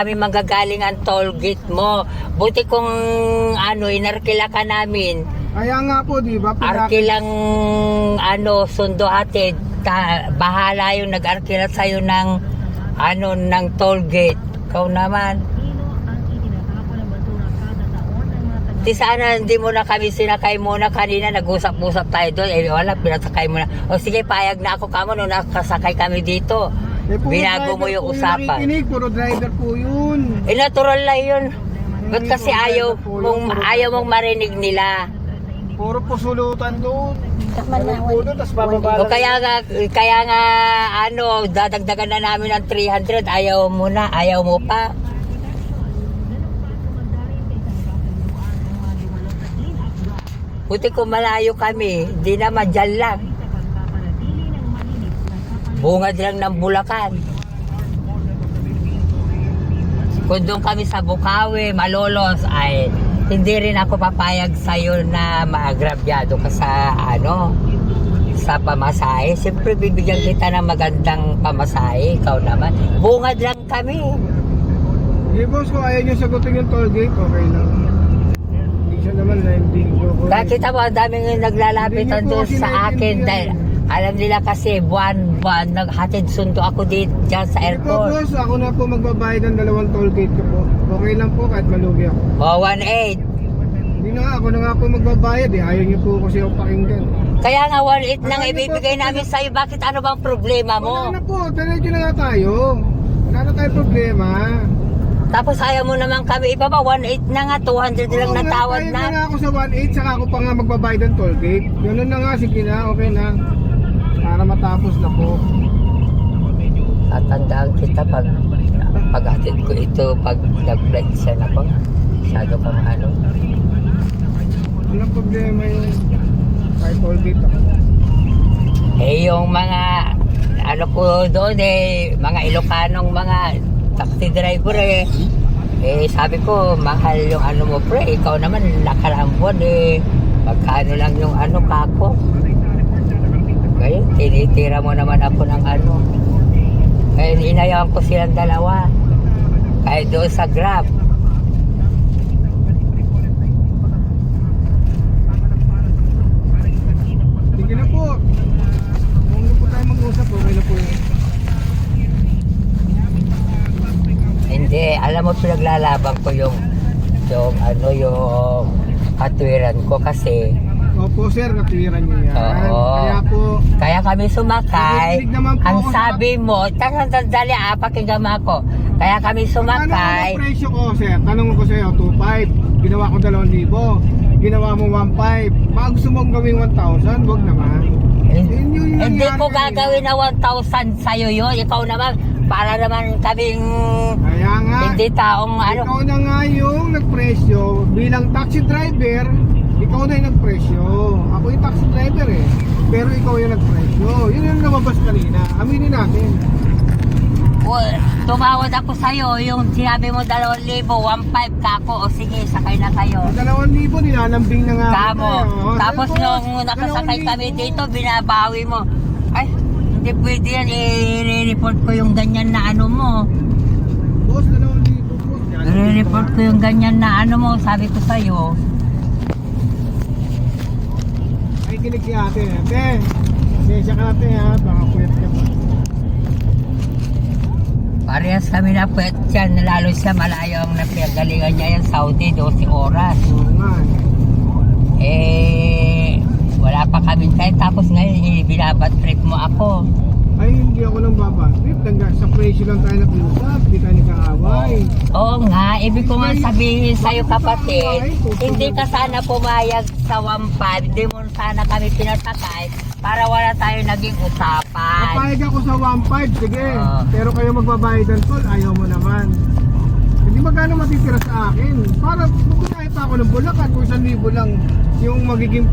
kami manggagaling ang toll gate mo. Buti kung ano, inarkila ka namin. Kaya nga po, di ba? Pinak- Arkilang ano, sundo hatid. Ta, bahala yung nag-arkila sa'yo ng ano, ng toll gate. Ikaw naman. Di sana hindi mo na kami sinakay muna kanina, nag-usap-usap tayo doon. Eh wala, pinasakay mo na. O sige, payag na ako kamo nung nakasakay kami dito. Eh, Binago mo yung usapan. nakikinig, puro driver po yun. Eh natural lang yun. Ba't kasi ayaw mong, ayaw mong marinig nila? Puro po sulutan doon. Bababa O lang. kaya nga, kaya nga, ano, dadagdagan na namin ng 300, ayaw mo na, ayaw mo pa. Buti kung malayo kami, di naman dyan lang. Bungad lang ng Bulacan. Kung doon kami sa Bukawi, Malolos, ay hindi rin ako papayag sa'yo na maagrabyado ka sa ano, sa pamasahe. Siyempre bibigyan kita ng magandang pamasahe, ikaw naman. Bungad lang kami. Eh, boss, kung ayaw nyo sagutin yung toll gate, okay lang. Hindi siya naman na hindi ko. Nakita mo, ang daming naglalapitan doon sa akin dahil alam nila kasi buwan-buwan naghatid sundo ako dito dyan sa airport. boss, ako na po magbabayad ng dalawang toll gate ko po. Okay lang po kahit malugi ako. O, 1.8. Hindi na nga, ako na nga po magbabayad eh. Ayaw niyo po kasi ako pakinggan. Kaya nga 1.8 nang Ano ibibigay po? namin sa'yo. Bakit ano bang problema Wala mo? na po, diretso na nga tayo. Wala na tayong problema. Tapos ayaw mo naman kami ibaba. 1.8 na nga, 200 lang Oo natawad bayad na. nga ako sa 1.8, saka ako pa nga magbabayad ng toll gate. Ganun na nga, sige na, okay na. Para matapos na po. Tatandaan kita pag paghatid ko ito pag nag-flight siya na ko. Masyado kang ano. Walang problema yun. Kahit gate ako. Eh yung mga ano ko doon eh, mga Ilocanong mga taxi driver eh. Eh sabi ko, mahal yung ano mo pre, ikaw naman nakaraang buwan eh. Magkano lang yung ano kako. Ngayon, tinitira mo naman ako ng ano. Kaya inayawan ko silang dalawa. Kahit doon sa Grab. Sige na po. Kung na po tayo mag-usap, okay na po yun. Hindi, alam mo pinaglalaban ko yung yung ano yung katwiran ko kasi Opo sir, katwiran niyo yan. Oo. Kaya po, kaya kami sumakay. Nakikinig naman po Ang ako sa- sabi mo, tanong dali ah, pakinggan mo ako. Kaya kami ano sumakay. ang presyo ko sir? Tanong ko sa'yo, 2.5. Ginawa ko 2,000. Ginawa mo 1.5. Baka gusto mong gawing 1,000, wag naman. Hindi, Yun yung hindi ko kanina. gagawin na 1,000 sa'yo yun. Ikaw naman, para naman kaming Kaya nga, hindi taong ano. ikaw na nga yung nagpresyo. Bilang taxi driver, ikaw na yung nagpresyo. Ako yung taxi driver eh. Pero ikaw yung nagpresyo. Yun yung lumabas kanina. Aminin natin. Well, tumawad ako sa'yo, yung sinabi mo 2,000, 1,500 kako. O sige, sakay na kayo. Ang dalawang libo, nilalambing na nga. Tamo. kita, eh. Oh, Tapos ko, nung nakasakay kami dito, binabawi mo. Ay, hindi pwede yan. I-report ko yung ganyan na ano mo. Boss, dalawang libo, boss. Yan. I-report ko yung ganyan na ano mo. Sabi ko sa'yo. Ay, kinig si ate. Ate, pasensya ka ate ha. Baka puyat ka pa. Parehas kami na puwet yan. Lalo siya malayo ang napagalingan niya yan. Saudi, 12 oras. Oo nga. Eh, wala pa kami tayo. Tapos ngayon, eh, binabat trip mo ako. Ay, hindi ako nang babatrip. Hanggang sa presyo lang tayo nag-usap. Hindi tayo nag-aaway. Oo nga, ibig ko nga sabihin sa'yo kapatid, hindi ka sana pumayag sa 1.5, hindi mo sana kami pinasakay para wala tayo naging usapan. Napayag ako sa 1.5, sige. Ah. Pero kayo magbabayad ng toll, ayaw mo naman. Hindi magkano matitira sa akin. Para bumiyay pa ako ng Bulacan kung 1,000 lang yung magiging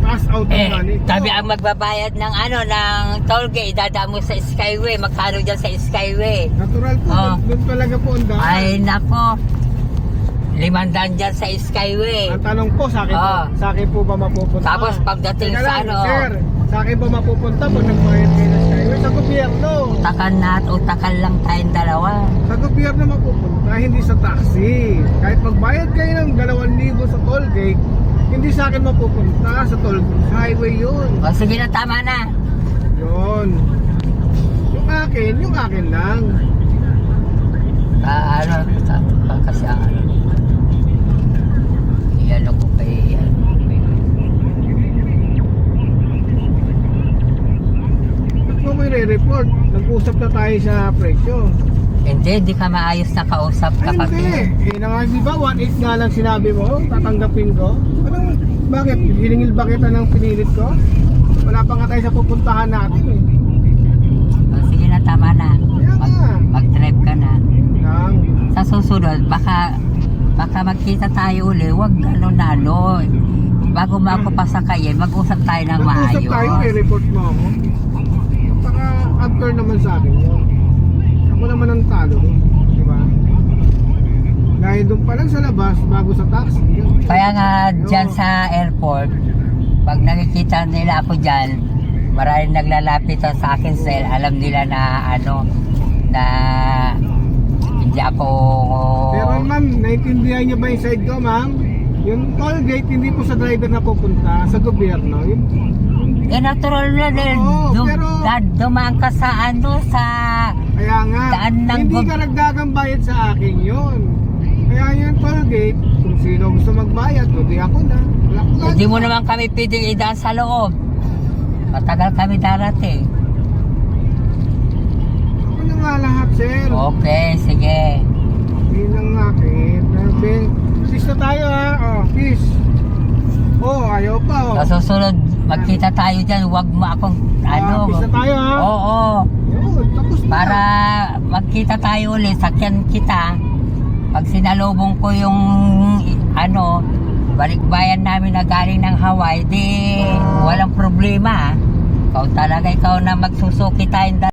pass out ng Eh, money. ko. kami ang magbabayad ng ano, ng toll gate, dadaan mo sa Skyway, magkano dyan sa Skyway? Natural po, Ah. doon talaga po ang daan. Ay, nako, limandaan dyan sa Skyway. Ang tanong po, sa akin, Ah. po, sa akin po ba mapupunta? Tapos pagdating Teka sa lang, ano, Sir, sa akin ba mapupunta pag nagbayad kayo ng Skyway? Sa gobyerno. Utakan na at utakan lang tayong dalawa. Sa gobyerno mapupunta, hindi sa taxi. Kahit magbayad kayo ng 2,000 sa toll gate, hindi sa akin mapupunta sa toll highway yun. O sige na, tama na. Yun. Yung akin, yung akin lang. Ah, ano, ta- pa- kasi ang ano. Iyan ako kay, ano, Ba't mo ko i-report? Nag-usap na tayo sa presyo. Hindi, hindi ka maayos na kausap Ay, ka hindi. Eh, na di ba, 1.8 nga lang sinabi mo, tatanggapin ko. Anong, bakit? Hiningil ba kita ng pinilit ko? Wala pa nga tayo sa pupuntahan natin eh. O, sige na, tama na. Mag, mag-drive ka na. Lang. Sa susunod, baka, baka magkita tayo uli, wag ano na, no. Bago mo ako pasakayin, mag-usap tayo ng Nag-usap tayo, maayos. i-report mo ako. Saka, after naman sa akin yun. Ako naman ang talo. Di ba? Dahil doon pa lang sa labas, bago sa taxi. yun. Kaya nga, dyan sa airport, pag nakikita nila ako dyan, maraming naglalapit sa akin sir, alam nila na ano, na hindi ako... Pero ma'am, naintindihan niyo ba yung side ko, ma'am? Yung toll gate, hindi po sa driver na pupunta, sa gobyerno. Yung, Eh, natural na din. Oo, Dum- pero- da- dumaan ka sa ano, sa... kaya nga, Daan ng hindi gob- ka nagdagang bayad sa akin yun. Kaya yung toll gate, kung sino gusto magbayad, hindi ako na. Wala ko Hindi mo naman kami pwedeng idaan sa loob. Matagal kami darating. Ako na nga lahat, sir. Okay, sige. Yun ang akin. Sabi, Kiss na tayo ha. Oh, kiss. Oh, ayaw pa oh. Sa susunod, magkita tayo dyan. Huwag mo akong Ah, ano. kiss na tayo ha. Oo. Yun, tapos na. Para magkita tayo ulit, sakyan kita. Pag sinalubong ko yung ano, balikbayan namin na galing ng Hawaii, di walang problema. Ikaw talaga, ikaw na magsusuki tayong